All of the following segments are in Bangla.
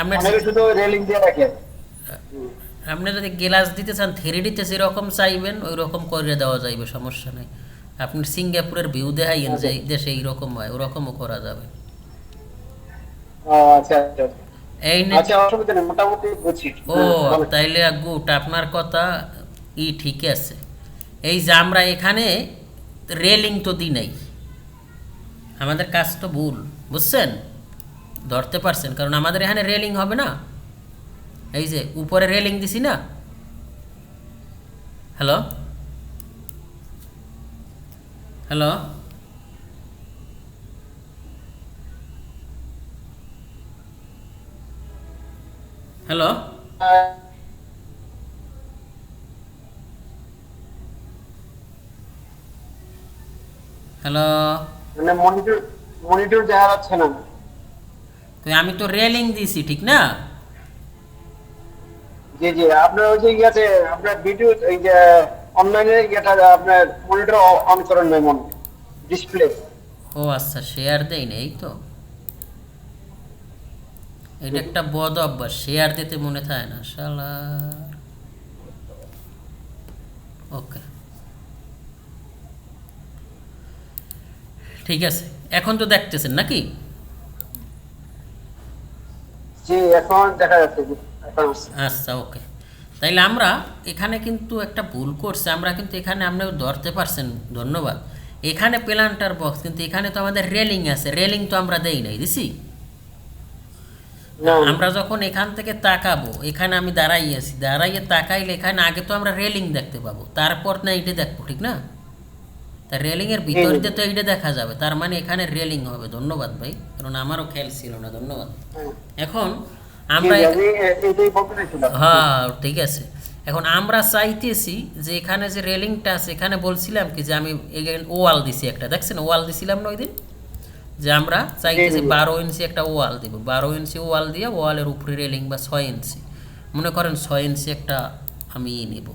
আপনার শুধু রেলিং দিয়ে রাখে আপনি যদি গ্লাস দিতে চান থ্রি ডিতে যেরকম চাইবেন ওই রকম করে দেওয়া যাইবে সমস্যা নেই। আপনি সিঙ্গাপুরের ভিউ দেখাইয়েন যে এই দেশে এইরকম হয় ওরকমও করা যাবে। ও, আচ্ছা আচ্ছা এই আচ্ছা ও তাইলে গুড আপনার কথা ই ঠিক আছে। এই যে আমরা এখানে রেলিং তো দিই নাই। আমাদের কাজ তো ভুল বুঝছেন? ধরতে পারছেন, কারণ আমাদের এখানে রেলিং হবে না। এই যে, উপরে রেলিং দিছি না? হ্যালো হ্যালো হ্যালো হ্যালো মানে মনিটর মনিটর দেখা যাচ্ছে না তো আমি তো রেলিং দিছি ঠিক না? জি জি আপনার ওই যে ইয়াতে আপনার ভিডিও এই যে অনলাইনে ইয়েটা আপনার মনিটর অন করেন নাই মনে ডিসপ্লে ও আচ্ছা শেয়ার দেই না এই তো। এটা একটা বদ অভ্যাস শেয়ার দিতে মনে থাকে না শালা। ওকে। ঠিক আছে এখন তো দেখতেছেন নাকি? জি এখন দেখা যাচ্ছে জি, এখন আচ্ছা ওকে তাইলে আমরা এখানে কিন্তু একটা ভুল করছে আমরা কিন্তু এখানে আপনি ধরতে পারছেন ধন্যবাদ। এখানে প্ল্যান্টার বক্স কিন্তু এখানে তো আমাদের রেলিং আছে রেলিং তো আমরা দেই নাই দিছি? আমরা যখন এখান থেকে তাকাবো এখানে আমি দাঁড়াই আছি দাঁড়াইয়ে তাকাইলে এখানে আগে তো আমরা রেলিং দেখতে পাবো তারপর না এটা দেখব ঠিক না? তা রেলিং এর ভিতরিতে তো এইটা দেখা যাবে তার মানে এখানে রেলিং হবে ধন্যবাদ ভাই কারণ আমারও খেয়াল ছিল না ধন্যবাদ। এখন আমরা হ্যাঁ ঠিক আছে। এখন আমরা চাইতেছি যে এখানে যে রেলিংটা আছে এখানে বলছিলাম কি যে আমি ওয়াল দিছি একটা দেখছেন ওয়াল দিছিলাম না ওই দিন? যে আমরা চাইতেছি। বারো ইঞ্চি একটা ওয়াল দিব বারো ইঞ্চি ওয়াল দিয়ে ওয়ালের উপরে রেলিং বা ছয় ইঞ্চি। মনে করেন ছয় ইঞ্চি একটা আমি নেব।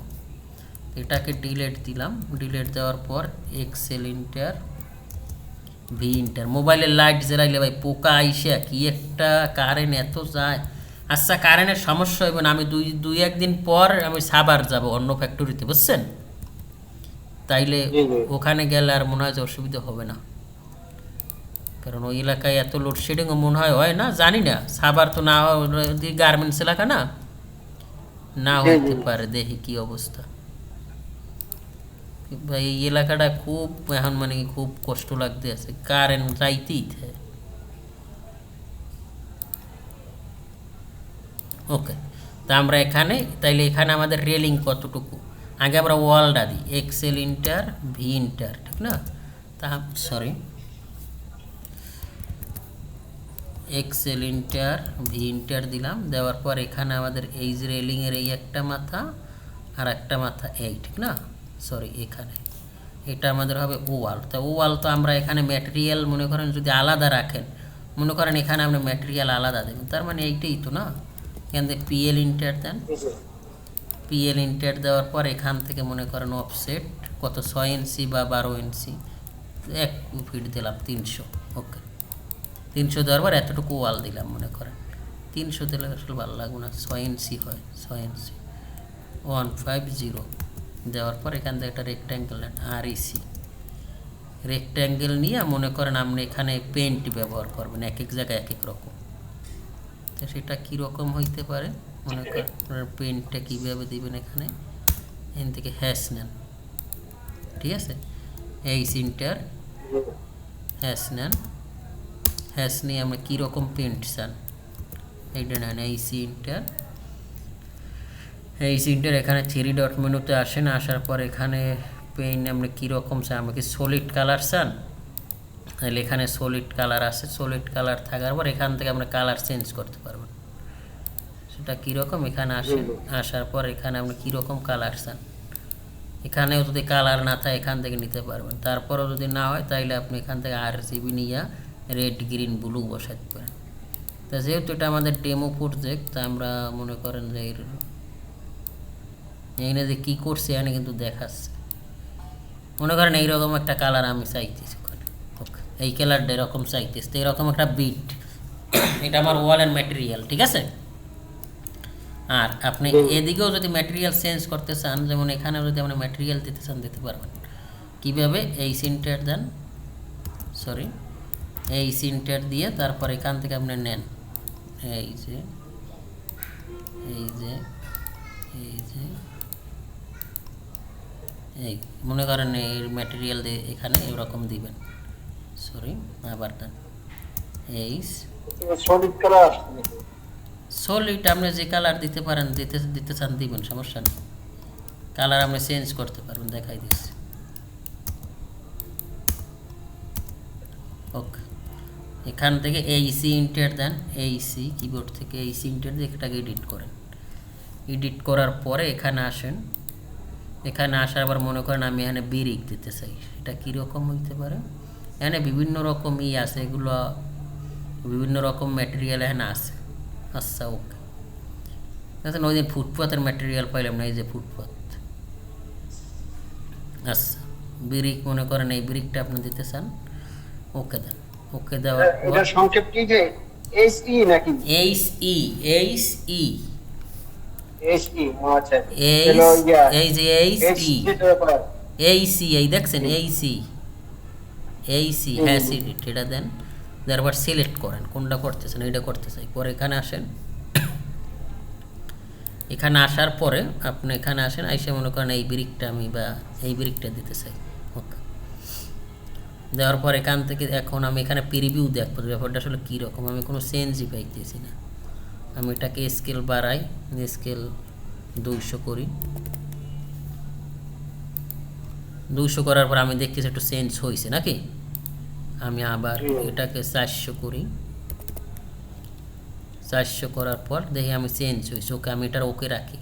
এটাকে ডিলেট দিলাম। ডিলেট দেওয়ার পর এক্সেল ইন্টার ভি ইন্টার মোবাইলের লাইট জ্বালাইলে ভাই পোকা আইসা কি? একটা কারেন্ট এত যায়। আচ্ছা কারেন্টের সমস্যা হইবে না। আমি দুই দুই একদিন পর আমি সাবার যাব অন্য ফ্যাক্টরিতে বুঝছেন? তাইলে। ওখানে গেলে আর মনে হয় যে অসুবিধা হবে না। কারণ ওই এলাকায় এত লোডশেডিংও মনে হয় হয় না? জানি না। সাবার তো না গার্মেন্টস এলাকা না? না হইতে পারে দেখি কি অবস্থা। এই এলাকাটা খুব, এখন মানে খুব কষ্ট লাগতে আছে। কারেন্ট যাইতেই থাকে। ওকে তা আমরা এখানে, তাইলে এখানে আমাদের রেলিং কতটুকু? আগে আমরা ওয়ালটা দিই। এক্সেল ইন্টার ভি ইন্টার ঠিক না? তা sorry excel enter V enter দিলাম। দেওয়ার পর এখানে আমাদের এই যে রেলিংয়ের এই একটা মাথা আর একটা মাথা এই, ঠিক না? সরি এখানে। এটা আমাদের হবে ওয়াল। তা ওয়াল তো আমরা এখানে ম্যাটেরিয়াল মনে করেন যদি আলাদা রাখেন মনে করেন এখানে আপনি ম্যাটেরিয়াল আলাদা দেবেন তার মানে এইটাই তো না? এখান থেকে পিএল ইন্টার দেন। পিএল ইন্টার দেওয়ার পর এখান থেকে মনে করেন অফসেট কত? ছয় ইঞ্চি বা বারো ইঞ্চি এক ফিট দিলাম তিনশো। ওকে তিনশো দেওয়ার পর এতটুকু ওয়াল দিলাম মনে করেন। তিনশো দিলে আসলে ভালো লাগবে না। ছয় ইঞ্চি হয় ছয় ইঞ্চি ওয়ান ফাইভ জিরো দেওয়ার পর এখান থেকে একটা রেক্ট্যাঙ্গেল নেন আর ইসি রেক্ট্যাঙ্গেল নিয়ে মনে করেন আপনি এখানে পেন্ট ব্যবহার করবেন, এক এক জায়গায় এক এক রকম। তো সেটা কীরকম হইতে পারে? মনে করেন আপনার পেন্টটা কীভাবে দিবেন এখানে? এখান থেকে হ্যাশ নেন। ঠিক আছে? এই সিনটার। হ্যাশ নেন। হ্যাশ নিয়ে আমরা কীরকম পেন্ট চান? এইটা নেন, এই সিনটার এই সিনটার এখানে থ্রি ডট মেনুতে আসেন আসার পর এখানে পেইন্ট আমরা কীরকম চান আমরা কি সলিড কালার চান? তাহলে এখানে সলিড কালার আছে সলিড কালার থাকার পর এখান থেকে আমরা কালার চেঞ্জ করতে পারবেন সেটা কীরকম এখানে আসেন আসার পর এখানে আপনি কীরকম কালার চান? এখানেও যদি কালার না থাকে এখান থেকে নিতে পারবেন। তারপরেও যদি না হয় তাইলে আপনি এখান থেকে আর জিবি নিয়ে রেড গ্রিন ব্লু বসাতে পারেন। তা যেহেতু এটা আমাদের ডেমো প্রজেক্ট তা আমরা মনে করেন যে এর এখানে যে কী করছে এখানে কিন্তু দেখাচ্ছে। মনে করেন এইরকম একটা কালার আমি চাইতেছি। এই কালারটা এরকম চাইতেছি তো এরকম একটা বিট এটা আমার ওয়ালের ম্যাটেরিয়াল ঠিক আছে? আর আপনি এদিকেও যদি ম্যাটেরিয়াল চেঞ্জ করতে চান যেমন এখানে যদি আপনি ম্যাটেরিয়াল দিতে চান দিতে পারবেন। কীভাবে? এই সিনটার দেন সরি এই সিনটার দিয়ে তারপর এখান থেকে আপনি নেন। এই যে এই যে এই যে এই মনে করেন এই ম্যাটেরিয়াল দিয়ে এখানে এরকম দিবেন। সরি আবার দেন এই সলিড কালার? সলিড আপনি যে কালার দিতে পারেন দিতে দিতে চান দিবেন সমস্যা নেই। কালার আপনি চেঞ্জ করতে পারবেন দেখাই দিচ্ছি ওকে এখান থেকে এই সি ইন্টার দেন এই সি কিবোর্ড থেকে এই সি ইন্টার দিয়ে এটাকে এডিট করেন। এডিট করার পরে এখানে আসেন। এখানে আসার আবার মনে করেন আমি এখানে বিরিক দিতে চাই। এটা কীরকম হইতে পারে? এখানে বিভিন্ন রকম ই আছে এগুলো বিভিন্ন রকম ম্যাটেরিয়াল এখানে আছে। আচ্ছা ওকে। দেখেন ওই দিন ফুটপাতের ম্যাটেরিয়াল পাইলাম না এই যে ফুটপাত। আচ্ছা ব্রিক মনে করেন এই ব্রিকটা আপনি দিতে চান? ওকে দেন ওকে দেওয়ার সংক্ষেপ কি যে এইচ ই নাকি? এইচ ই এইচ ই আচ্ছা। এই যে এই দেখছেন এই সি এই সি হুম, হ্যাঁ হুম। সি এটা দেন। তারপর সিলেক্ট করেন কোনটা করতেছেন এটা করতে চাই পরে এখানে আসেন। এখানে আসার পরে আপনি এখানে আসেন এসে মনে করেন এই ব্রিকটা আমি বা এই ব্রিকটা দিতে চাই। ওকে। দেওয়ার পর এখান থেকে এখন আমি এখানে প্রিভিউ দেখব ব্যাপারটা আসলে কীরকম আমি কোনো চেঞ্জই পাইতেছি না। আমি এটাকে স্কেল বাড়াই স্কেল দুইশো করি। দুশো করার পর আমি দেখতেছি একটু চেঞ্জ হয়েছে নাকি? আমি আবার এটাকে চারশো করি। চারশো করার পর দেখি আমি চেঞ্জ হয়েছি ওকে আমি এটার ওকে রাখি।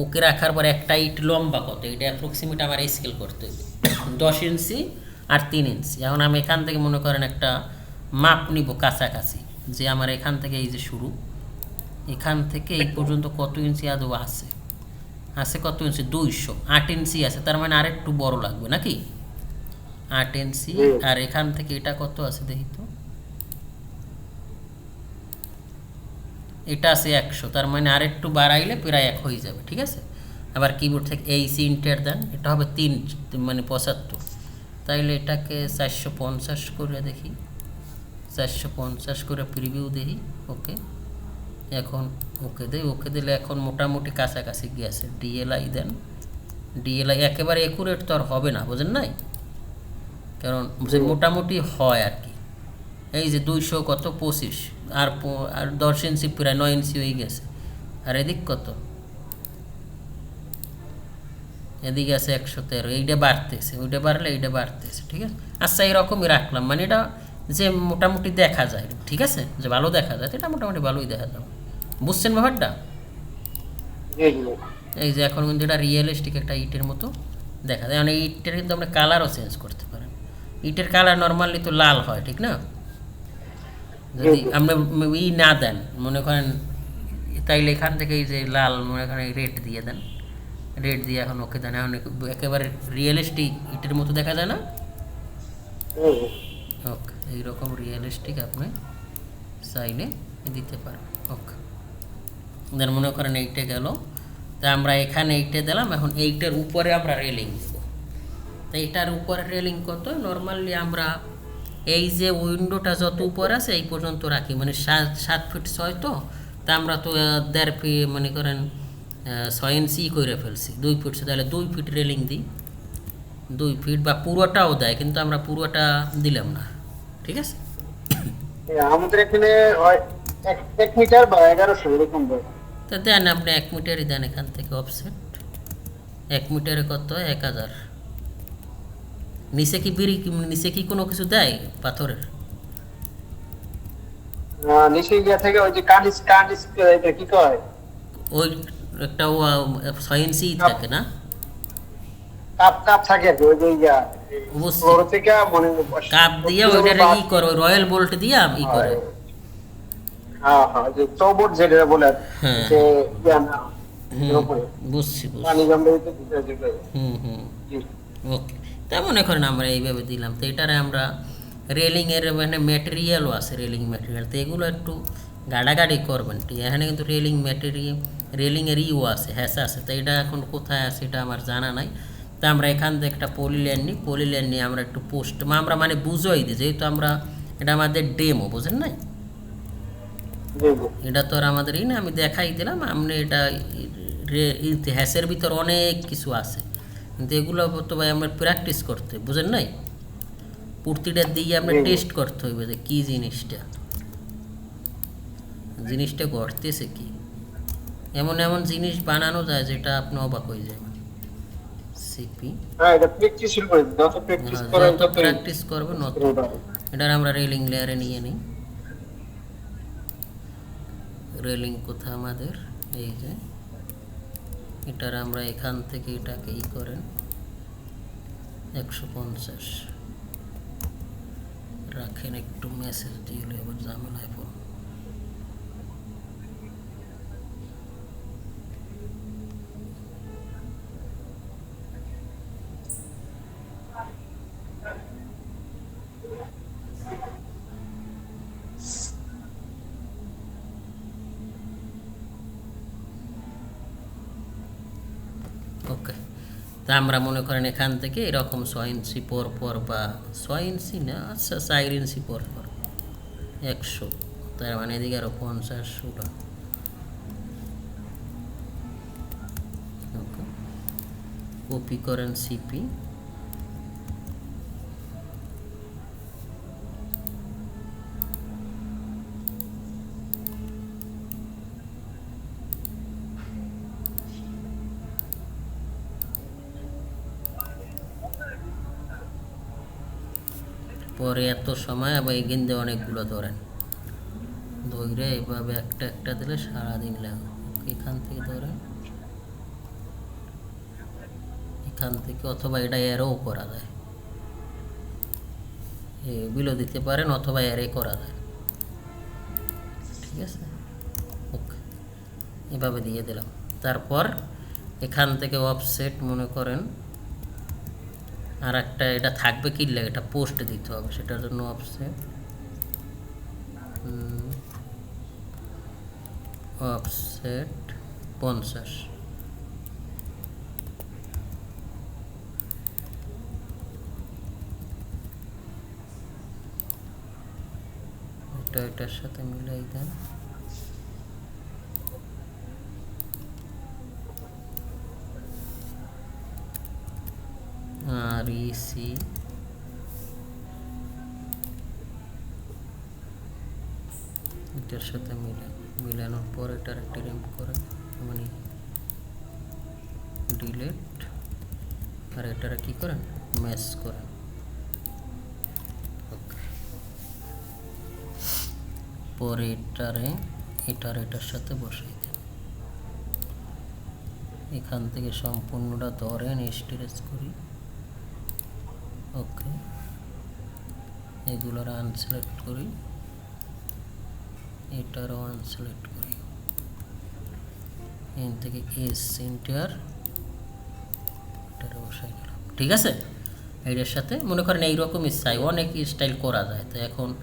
ওকে রাখার পর একটা ইট লম্বা কত? এটা অ্যাপ্রক্সিমেট আমার স্কেল করতে হবে। দশ ইঞ্চি আর তিন ইঞ্চি। এখন আমি এখান থেকে মনে করেন একটা মাপ নিব কাছাকাছি যে আমার এখান থেকে এই যে শুরু। এখান থেকে এই পর্যন্ত কত ইঞ্চি আদৌ আছে? আছে কত ইঞ্চি? দুইশো। আট ইঞ্চি আছে তার মানে আরেকটু বড় লাগবে নাকি? আট ইঞ্চি আর এখান থেকে এটা কত আছে দেখি তো? এটা আছে একশো তার মানে আরেকটু বাড়াইলে প্রায় এক হয়ে যাবে ঠিক আছে? আবার কিবোর্ড থেকে এই ইন্টার দেন এটা হবে তিন মানে পঁচাত্তর। তাইলে এটাকে চারশো পঞ্চাশ করে দেখি। চারশো পঞ্চাশ করে প্রিভিউ দেখি ওকে এখন ওকে দেই ওকে দিলে এখন মোটামুটি কাছাকাছি গিয়েছে। ডিএলআই দেন। ডিএলআই একেবারে একুরেট তো আর হবে না বুঝেন নাই? কারণ যে মোটামুটি হয় আর কি। এই যে দুইশো কত পঁচিশ। আর আর দশ ইঞ্চি প্রায় নয় ইঞ্চি হয়ে গেছে। আর এদিক কত? এদিকে আছে একশো তেরো এইটা বাড়তেছে ওইটা বাড়লে এইটা বাড়তেছে ঠিক আছে? আচ্ছা এরকমই রাখলাম। মানে এটা যে মোটামুটি দেখা যায় ঠিক আছে? যে ভালো দেখা যায় এটা মোটামুটি ভালোই দেখা যাবে বুঝছেন ব্যাপারটা? এই যে এখন কিন্তু এটা রিয়েলিস্টিক একটা ইটের মতো দেখা যায়। মানে ইটের কিন্তু আমরা কালারও চেঞ্জ করতে পারেন। ইটের কালার নর্মালি তো লাল হয় ঠিক না? যদি আমরা ই না দেন মনে করেন তাইলে এখান থেকে এই যে লাল মনে করেন রেড দিয়ে দেন। রেড দিয়ে এখন ওকে দেন। এখন একেবারে রিয়েলিস্টিক ইটের মতো দেখা যায় না? ওকে এইরকম রিয়েলিস্টিক আপনি চাইলে দিতে পারেন। ওকে। দেন মনে করেন এইটে গেল। তা আমরা এখানে এইটে দিলাম, এখন এইটার উপরে আমরা রেলিং দেব। তো এইটার উপরে রেলিং কত? নর্মালি আমরা এই যে উইন্ডোটা যত উপরে আছে, এই পর্যন্ত রাখি। মানে সাত সাত ফিট ছয় তো? তা আমরা তো দেড় ফিট মনে করেন ছয় ইঞ্চি করে ফেলছি। দুই ফিট তাহলে দুই ফিট রেলিং দিই। দুই ফিট বা পুরোটাও দেয়, কিন্তু আমরা পুরোটা দিলাম না। ঠিক আছে? আমাদের এখানে এক মিটার বা এগারোশো, এরকম। তো দেন আপনি এক মিটারই দেন এখান থেকে অফসেট এক মিটারে কত? এক হাজার। নিচে কি বিড়ি নিচে কি কোনো কিছু দেয় পাথরের? নিচে গিয়া থেকে ওই যে কার্ডিস কার্ডিস এটা কি কয়? ওই একটা ছয় ইঞ্চি থাকে না? কাপ কাপ থাকে ওই যে ইয়া বুঝছি। ফ্লোর থেকে কাপ দিয়ে ওইটা ই করে রয়্যাল বোল্ট দিয়ে ই করে। হ্যাঁ হ্যাঁ যে চৌবট যেটা বলে হ্যাঁ। যে হুম, এর। বুঝছি। হুম হুম। ওকে। তা মনে করেন আমরা এইভাবে দিলাম। তো এটারে আমরা রেলিংয়ের মানে ম্যাটেরিয়ালও আছে রেলিং ম্যাটেরিয়াল তো এগুলো একটু গাড়াগাড়ি করবেন ঠিক এখানে কিন্তু রেলিং ম্যাটেরিয়াল রেলিংয়ের ইও আছে হ্যাঁ আছে তো এটা এখন কোথায় আছে এটা আমার জানা নাই। তো আমরা এখান থেকে একটা পলিল্যান্ড নিই। পলিল্যান্ড নিয়ে আমরা একটু পোস্ট আমরা মানে বুঝোই দিই। যেহেতু আমরা এটা আমাদের ডেমো বুঝেন নাই? এটা তো আর আমাদের ই না আমি দেখাই দিলাম আপনি এটা ইতিহাসের ভিতর অনেক কিছু আছে। কিন্তু এগুলো তো ভাই আমরা প্র্যাকটিস করতে বুঝেন নাই? প্রতিটা দিয়ে আমরা টেস্ট করতে হইবে যে কী জিনিসটা। জিনিসটা ঘটতেছে কি? এমন এমন জিনিস বানানো যায় যেটা আপনি অবাক হয়ে যাবেন। সিপি হ্যাঁ প্র্যাকটিস করবেন অত এটার আমরা রেলিং লেয়ারে নিয়ে নিই। রেলিং কোথা আমাদের? এই যে। এটার আমরা এখান থেকে এটাকে ই করেন। একশো পঞ্চাশ। রাখেন, একটু মেসেজ দিলে আবার ঝামেলায় পড়ব ওকে তা আমরা মনে করেন এখান থেকে এরকম ইঞ্চি পর পর বা ছয় ইঞ্চি না আচ্ছা চার ইঞ্চি পর পর, একশো। তার মানে এদিকে আরও পঞ্চাশ কপি করেন সিপি পরে এত সময় আবার এগিন দিয়ে অনেকগুলো ধরেন। ধরে এভাবে একটা একটা দিলে সারাদিন লাগে। এখান থেকে ধরেন, এখান থেকে অথবা এটা এরও করা যায়। বিলো দিতে পারেন, অথবা এরে করা যায়। ঠিক আছে? ওকে, এভাবে দিয়ে দিলাম। তারপর এখান থেকে অফসেট মনে করেন আর একটা এটা থাকবে কি লাগে? এটা পোস্ট দিতে হবে, সেটার জন্য অফসেট অফসেট পঞ্চাশ। এটা, এটার সাথে মিলাই দেন আর ইসি এটার সাথে মিলান মিলানোর পর এটার একটা রিমুভ করেন মানে ডিলেট আর এটার কি করেন ম্যাচ করেন. পরে এটারে, এটার এটার সাথে বসাই দেন এখান থেকে সম্পূর্ণটা ধরেন স্টোরেজ করি। ওকে। এগুলোর আনসিলেক্ট করি। এটারও আনসিলেক্ট করি। এখান থেকে এস সেন্টার এটারও বসাই দিলাম। ঠিক আছে? এইটার সাথে মনে করেন এইরকমই চাই অনেক স্টাইল করা যায়। তো এখন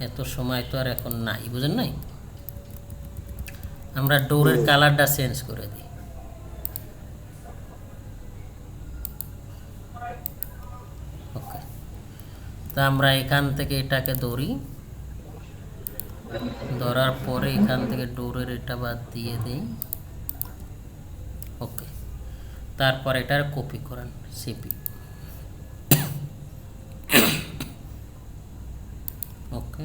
এত সময় তো আর এখন নাই বুঝেন নাই? আমরা ডোরের কালারটা চেঞ্জ করে দিই ওকে তা আমরা এখান থেকে এটাকে ধরি। ধরার পরে এখান থেকে ডোরের এটা বাদ দিয়ে দিই। ওকে। তারপর এটার কপি করেন, সিপি। ওকে।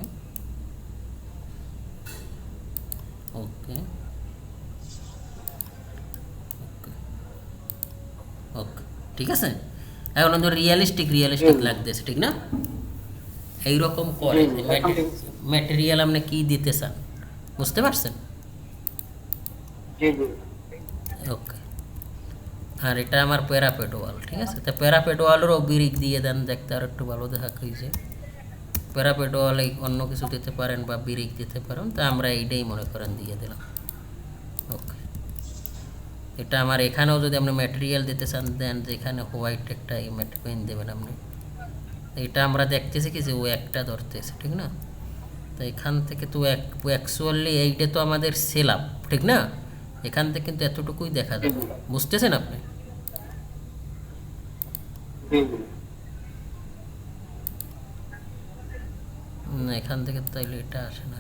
ওকে। ওকে। ঠিক আছে? এখন আমাদের রিয়েলিস্টিক রিয়েলিস্টিক। লাগতেছে, ঠিক না? এইরকম করে ম্যাটেরিয়াল আপনি কি দিতে চান? বুঝতে পারছেন? ওকে আর এটা আমার প্যারাপেট ওয়াল ঠিক আছে? তো প্যারাপেট ওয়ালেরও বিরিক দিয়ে দেন দেখতে আর একটু ভালো দেখা হয়েছে। প্যারাপেট ওয়ালে অন্য কিছু দিতে পারেন বা বিরিক দিতে পারেন তা আমরা এইটাই মনে করেন দিয়ে দিলাম। ওকে এটা আমার এখানেও যদি আপনি ম্যাটেরিয়াল দিতে চান দেন যেখানে হোয়াইট একটা এই পেন দেবেন আপনি। এটা আমরা দেখতেছি কি যে ও একটা ধরতেছে ঠিক না? তো এখান থেকে তো অ্যাকচুয়ালি এইটা তো আমাদের সেল আপ ঠিক না? এখান থেকে কিন্তু এতটুকুই দেখা যাবে বুঝতেছেন আপনি? না এখান থেকে তাইলে এটা আসে না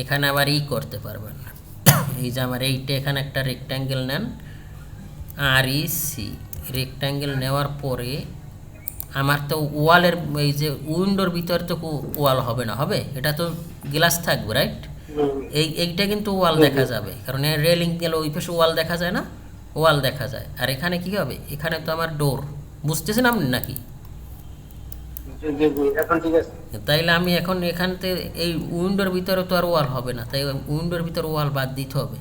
এখানে আবার ই করতে পারবেন এই যে আমার এইটা, এখানে একটা রেক্ট্যাঙ্গেল নেন আর ই সি রেক্ট্যাঙ্গেল নেওয়ার পরে আমার তো ওয়ালের, এই যে উইন্ডোর ভিতরে তো ওয়াল হবে না, হবে? এটা তো গ্লাস থাকবে, রাইট? এই, এইটা কিন্তু ওয়াল দেখা যাবে, কারণ রেলিং গেলে, ওই পাশে ওয়াল দেখা যায় না? ওয়াল দেখা যায়। আর এখানে কি হবে? এখানে তো আমার ডোর বুঝতেছেন আপনি নাকি? জি জি জি এখন ঠিক আছে। তাইলে আমি এখন এখান থেকে এই উইন্ডোর ভিতরে তো আর ওয়াল হবে না তাই উইন্ডোর ভিতরে ওয়াল বাদ দিতে হবে।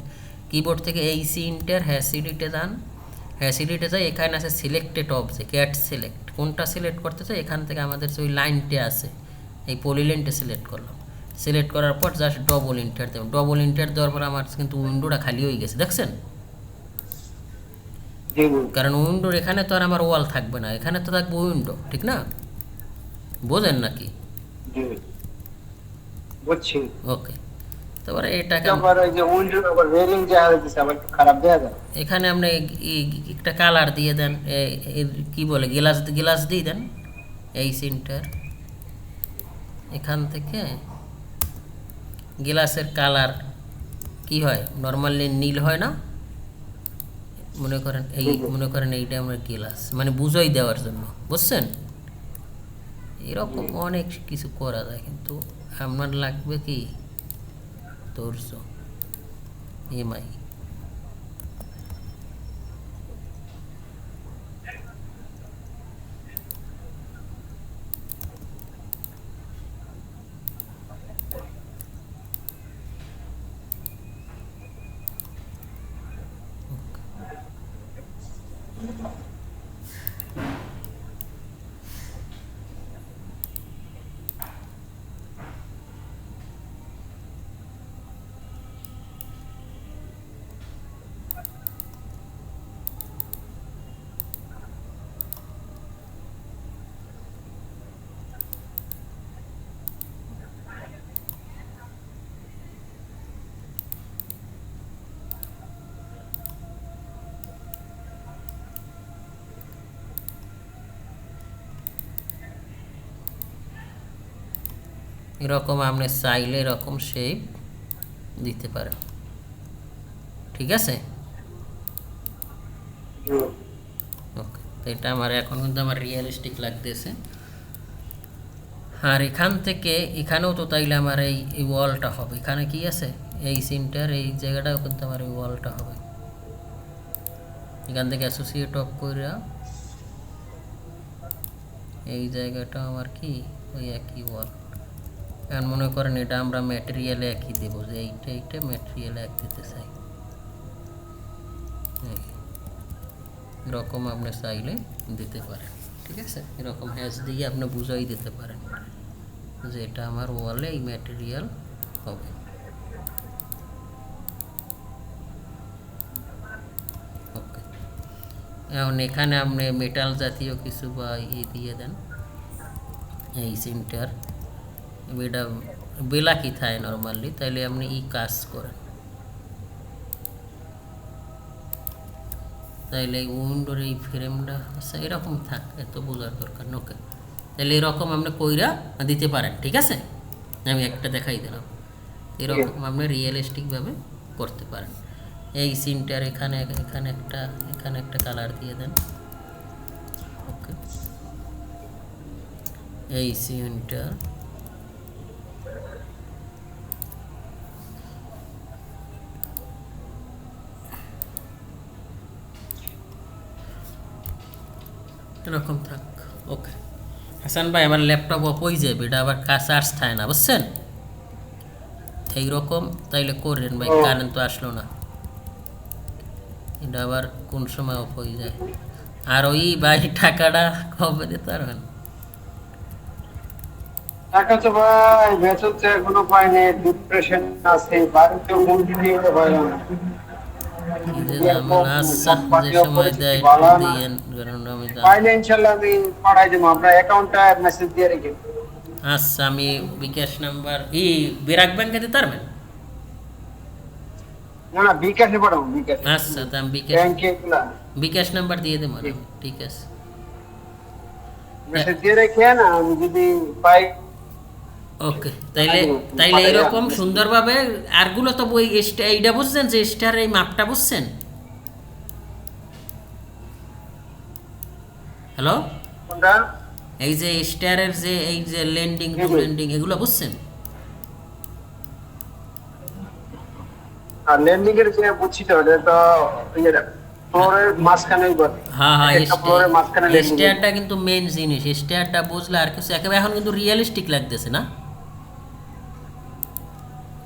কিবোর্ড থেকে এই সি ইন্টার হ্যাসিডিটে যান। হ্যাসিডিটে যাই এখানে আছে সিলেক্টেড অবজেক্ট ক্যাট সিলেক্ট কোনটা সিলেক্ট করতে চাই এখান থেকে আমাদের ওই লাইনটা আছে এই পলিলাইনটা সিলেক্ট করলাম। সিলেক্ট করার পর জাস্ট ডবল ইন্টার দেব। ডবল ইন্টার দেওয়ার পর আমার কিন্তু উইন্ডোটা খালি হয়ে গেছে দেখছেন? কারণ উইন্ডোর এখানে তো আর আমার ওয়াল থাকবে না এখানে তো থাকবে উইন্ডো ঠিক না? বোঝেন নাকি? বুঝছি। ওকে। তারপরে এটাকে এখানে আপনি একটা কালার দিয়ে দেন কি বলে গ্লাস গ্লাস দিয়ে দেন এই সিনটার এখান থেকে গ্লাসের কালার কি হয়? নর্মালি নীল হয় না? মনে করেন এই মনে করেন এইটা আমরা গ্লাস মানে বুঝাই দেওয়ার জন্য। বুঝছেন? এরকম অনেক কিছু করা যায় কিন্তু আপনার লাগবে কি? ধৈর্য এমআই। এরকম আপনি চাইলে এরকম শেপ দিতে পারেন ঠিক আছে? ওকে এটা আমার এখন কিন্তু আমার রিয়েলিস্টিক লাগতেছে। আর এখান থেকে, এখানেও তো তাইলে আমার এই এই ওয়ালটা হবে। এখানে কি আছে? এই সিনটার এই জায়গাটাও কিন্তু আমার এই ওয়ালটা হবে। এখান থেকে অ্যাসোসিয়েট অফ করে এই জায়গাটা আমার কি? ওই একই ওয়াল এখন মনে করেন এটা আমরা ম্যাটেরিয়ালে একই দেবো, যে এইটা এইটা ম্যাটেরিয়ালে এক দিতে চাই। এরকম আপনি চাইলে দিতে পারেন, ঠিক আছে? এরকম হ্যাশ দিয়ে আপনি বুঝাই দিতে পারেন যে এটা আমার ওয়ালে এই ম্যাটেরিয়াল হবে। এখন এখানে আপনি মেটাল জাতীয় কিছু বা ইয়ে দিয়ে দেন। এই সিনটার কি থাকে নর্মালি তাইলে আপনি ই কাজ করেন। তাইলে এই উইন্ডোর এই ফ্রেমটা আচ্ছা এরকম থাক এত বোঝার দরকার ওকে তাহলে এরকম আপনি কইরা দিতে পারেন ঠিক আছে? আমি একটা দেখাই দিলাম। এরকম আপনি রিয়েলিস্টিকভাবে করতে পারেন। এই সিনটার এখানে এখানে একটা এখানে একটা কালার দিয়ে দেন। ওকে এই সিনটা এরকম থাক ওকে হাসান ভাই আমার ল্যাপটপ অফ হয়ে যাবে এটা আবার কাজ চার্জ থাকে না বুঝছেন? এইরকম তাইলে করেন ভাই। কারেন্ট তো আসলো না। এটা আবার কোন সময় অফ হয়ে যায়? আর ওই ভাই টাকাটা কবে দিতে পারবেন? টাকা তো ভাই বেতনতে এখনও পাইনি ডিপ্রেশন আছে বাড়িতে মুরগি দিয়ে ভাই আচ্ছা যে সময় দেয় একটু দিয়েন কারণ আমি পাইলে ইনশাল্লাহ আমি পাঠাই দেবো আপনার অ্যাকাউন্টটা মেসেজ দিয়ে রেখে আচ্ছা আমি বিকাশ নাম্বার ই বিরাক ব্যাংকে দিতে পারবেন? না না বিকাশে পাঠাবো বিকাশ। আচ্ছা তা আমি বিকাশ ব্যাংকে বিকাশ নাম্বার দিয়ে দেবো ঠিক আছে। মেসেজ দিয়ে রেখে আমি যদি পাই ওকে তাইলে তাইলে এরকম সুন্দরভাবে আরগুলো তো বই এইটা বুঝছেন যে স্টার এই মাপটা বুঝছেন? হ্যালো? এই যে স্টারের যে এই যে ল্যান্ডিং টু এগুলো বুঝছেন? আর এর যে বুঝছি তো এটা তো ইয়ে ফ্লোরের হ্যাঁ হ্যাঁ ফ্লোরের মাঝখানে স্টারটা কিন্তু মেন জিনিস স্টারটা বুঝলে আর কিছু একেবারে এখন কিন্তু রিয়েলিস্টিক লাগতেছে না?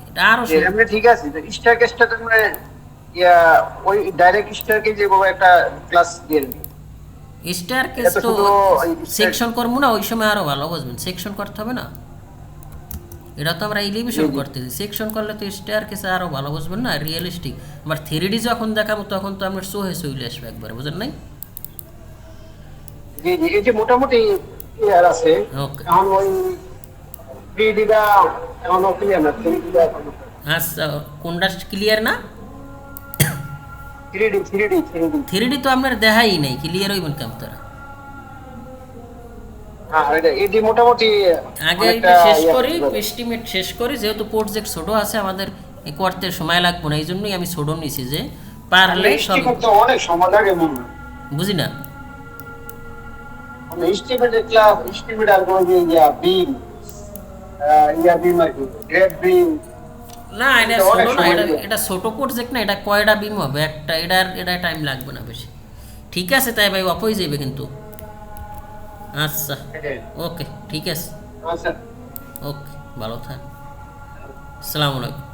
এটা আরও ঠিক আছে স্টার কেসটা তোমরা ইয়া ওই ডাইরেক্ট স্টারকে যে বাবা একটা ক্লাস দিয়ে স্টার কেস তো সেকশন করব না ওই সময় আরও ভালো বুঝবেন। সেকশন করতে হবে না। এটা তো আমরা এলিভেশন। করতেছি। সেকশন করলে তো স্টার কেসে আরও ভালো বুঝবেন না রিয়েলিস্টিক আমার থ্রি যখন দেখাবো তখন তো আপনার সোহে চলে আসবে একবার বুঝেন নাই? জি জি এই যে মোটামুটি ক্লিয়ার আছে। এখন ওই থ্রি ডিটা এখনও ক্লিয়ার না আচ্ছা কোনটা ক্লিয়ার না? Three D three D three D three তো আপনার দেখাই নেই ক্লিয়ার হইবেন কেমন তারা? এটা এই যে মোটামুটি আগে এটা শেষ ইয়ে করি এস্টিমেট শেষ করি যেহেতু প্রজেক্ট ছোট আছে আমাদের করতে সময় লাগবে না এই জন্যই আমি ছোট নিছি যে পারলে সব অনেক সময় লাগে বুঝি না? এস্টিমেট ক্লাস এস্টিমেট আর কোনো যে বিম ইয়া বিম আর কি? গ্রেড বিম না এটা অনেক না এটা এটা ছোট প্রজেক্ট না এটা কয়টা বিম হবে? একটা এটার এটা টাইম লাগবে না বেশি। ঠিক আছে তাই ভাই অফ হয়ে যাবে কিন্তু। আচ্ছা ওকে ঠিক আছে। আচ্ছা। ওকে ভালো থাক। আসসালামু আলাইকুম।